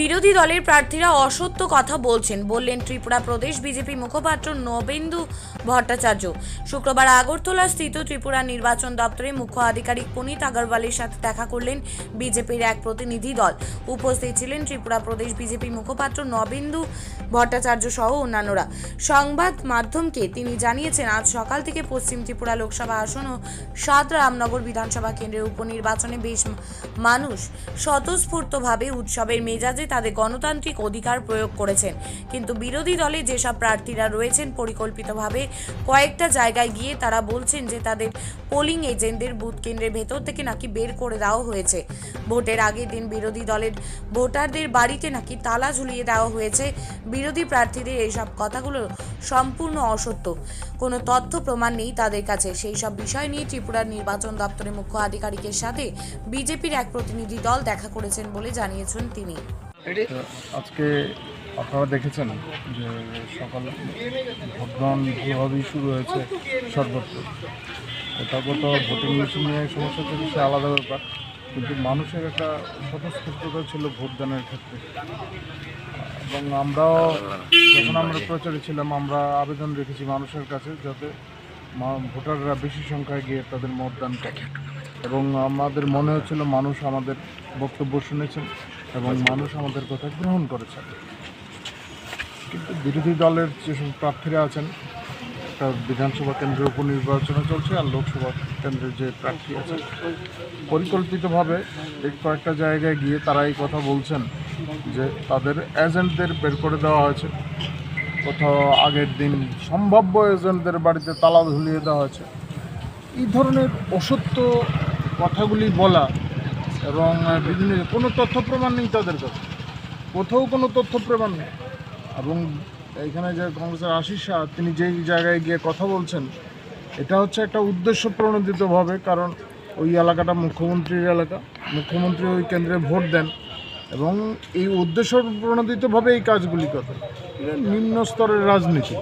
বিরোধী দলের প্রার্থীরা অসত্য কথা বলছেন, বললেন ত্রিপুরা প্রদেশ বিজেপি মুখপাত্র নবেন্দু ভট্টাচার্য। শুক্রবার আগরতলা স্থিত ত্রিপুরা নির্বাচন দপ্তরে মুখ্য আধিকারিক পুনিত আগরওয়ালের সাথে দেখা করলেন বিজেপির এক প্রতিনিধি দল। উপস্থিত ছিলেন ত্রিপুরা প্রদেশ বিজেপি মুখপাত্র নবেন্দু ভট্টাচার্য সহ অন্যান্যরা। সংবাদ মাধ্যমকে তিনি জানিয়েছেন, আজ সকাল থেকে পশ্চিম ত্রিপুরা লোকসভা আসন ও সাত রামনগর বিধানসভা কেন্দ্রের উপনির্বাচনে বেশ মানুষ স্বতঃস্ফূর্তভাবে উৎসবের মেজাজে তাদের গণতান্ত্রিক অধিকার প্রয়োগ করেছেন। কিন্তু বিরোধী দলে যেসব প্রার্থীরা রয়েছেন, পরিকল্পিতভাবে কয়েকটা জায়গায় গিয়ে তারা বলছেন যে তাদের পোলিং এজেন্টদের বুথ কেন্দ্রের ভেতর থেকে নাকি বের করে দেওয়া হয়েছে। ভোটের আগের দিন বিরোধী দলের ভোটারদের বাড়িতে নাকি তালা ঝুলিয়ে দেওয়া হয়েছে। বিরোধী প্রার্থীদের এইসব কথাগুলো সম্পূর্ণ অসত্য। কোনো তথ্য প্রমাণ নেই তাদের কাছে। সেই সব বিষয় নিয়ে ত্রিপুরার নির্বাচন দপ্তরের মুখ্য আধিকারিকের সাথে বিজেপির এক প্রতিনিধি দল দেখা করেছেন বলে জানিয়েছেন তিনি। আজকে আপনারা দেখেছেন যে সকাল ভোটগ্রহণ ভালোভাবেই শুরু হয়েছে, সর্বত্র। কোথাও কোথাও ভোটিং মেশিন নিয়ে সমস্যা থেকে সে আলাদা ব্যাপার। কিন্তু মানুষের একটা স্বতঃস্ফূর্ততা ছিল ভোটদানের ক্ষেত্রে। এবং আমরাও যখন আমরা প্রচারে ছিলাম, আমরা আবেদন রেখেছি মানুষের কাছে যাতে ভোটাররা বেশি সংখ্যায় গিয়ে তাদের মতদান করে। এবং আমাদের মনে হচ্ছিল মানুষ আমাদের বক্তব্য শুনেছেন। এবং মানুষ আমাদের কথা গ্রহণ করেছেন। কিন্তু বিরোধী দলের যেসব প্রার্থীরা আছেন একটা বিধানসভা কেন্দ্রের উপনির্বাচনে চলছে আর লোকসভা কেন্দ্রের যে প্রার্থী আছেন পরিকল্পিতভাবে এই কয়েকটা জায়গায় গিয়ে তারা এই কথা বলছেন যে তাদের এজেন্টদের বের করে দেওয়া হয়েছে। কোথাও আগের দিন সম্ভাব্য এজেন্টদের বাড়িতে তালা ঝুলিয়ে দেওয়া হয়েছে। এই ধরনের অসত্য কথাগুলি বলা এবং বিভিন্ন, কোনো তথ্য প্রমাণ নেই তাদের কাছে। কোথাও কোনো তথ্য প্রমাণ নেই। এবং এখানে যে কংগ্রেসের আশিস শাহ, তিনি যেই জায়গায় গিয়ে কথা বলছেন, এটা হচ্ছে একটা উদ্দেশ্য প্রণোদিতভাবে কারণ ওই এলাকাটা মুখ্যমন্ত্রীর এলাকা। মুখ্যমন্ত্রী ওই কেন্দ্রে ভোট দেন এবং এই উদ্দেশ্য প্রণোদিতভাবে এই কাজগুলি করে নিম্ন স্তরের রাজনীতি।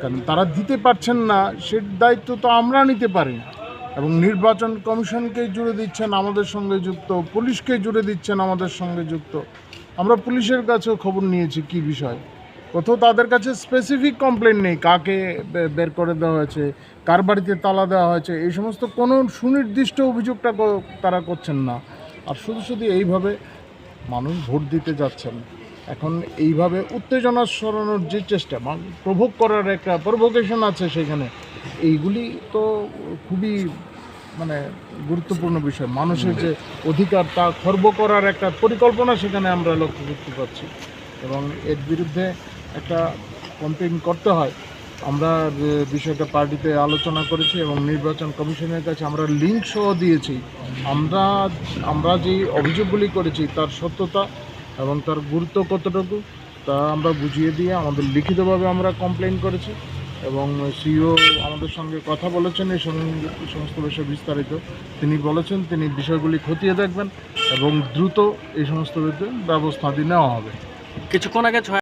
কারণ তারা দিতে পারছেন না, সে দায়িত্ব তো আমরা নিতে পারি না। এবং নির্বাচন কমিশনকে জুড়ে দিচ্ছেন আমাদের সঙ্গে যুক্ত, পুলিশকে জুড়ে দিচ্ছেন আমাদের সঙ্গে যুক্ত। আমরা পুলিশের কাছেও খবর নিয়েছি কি বিষয়। কোথাও তাদের কাছে স্পেসিফিক কমপ্লেন নেই কাকে বের করে দেওয়া হয়েছে, কার বাড়িতে তালা দেওয়া হয়েছে, এই সমস্ত কোনো সুনির্দিষ্ট অভিযোগটা তারা করছেন না। আর শুধু শুধু এইভাবে মানুষ ভোট দিতে যাচ্ছেন। এখন এইভাবে উত্তেজনা সরানোর যে চেষ্টা প্রভোগ করার একটা প্রভোকেশন আছে সেখানে। এইগুলি তো খুবই মানে গুরুত্বপূর্ণ বিষয়। মানুষের যে অধিকার, তা খর্ব করার একটা পরিকল্পনা সেখানে আমরা লক্ষ্য করতে পারছি। এবং এর বিরুদ্ধে একটা কমপ্লেন করতে হয়। আমরা বিষয়টা পার্টিতে আলোচনা করেছি এবং নির্বাচন কমিশনের কাছে আমরা লিঙ্ক সহ দিয়েছি। আমরা আমরা যে অভিযোগগুলি করেছি, তার সত্যতা এবং তার গুরুত্ব কতটুকু, তা আমরা বুঝিয়ে দিয়ে আমাদের লিখিতভাবে আমরা কমপ্লেন করেছি। এবং সিও আমাদের সঙ্গে কথা বলেছেন, এই সমস্ত বিষয়ে বিস্তারিত। তিনি বলেছেন, তিনি বিষয়গুলি খতিয়ে দেখবেন এবং দ্রুত এই সমস্ত ব্যবস্থা নেওয়া হবে। কিছুক্ষণ আগে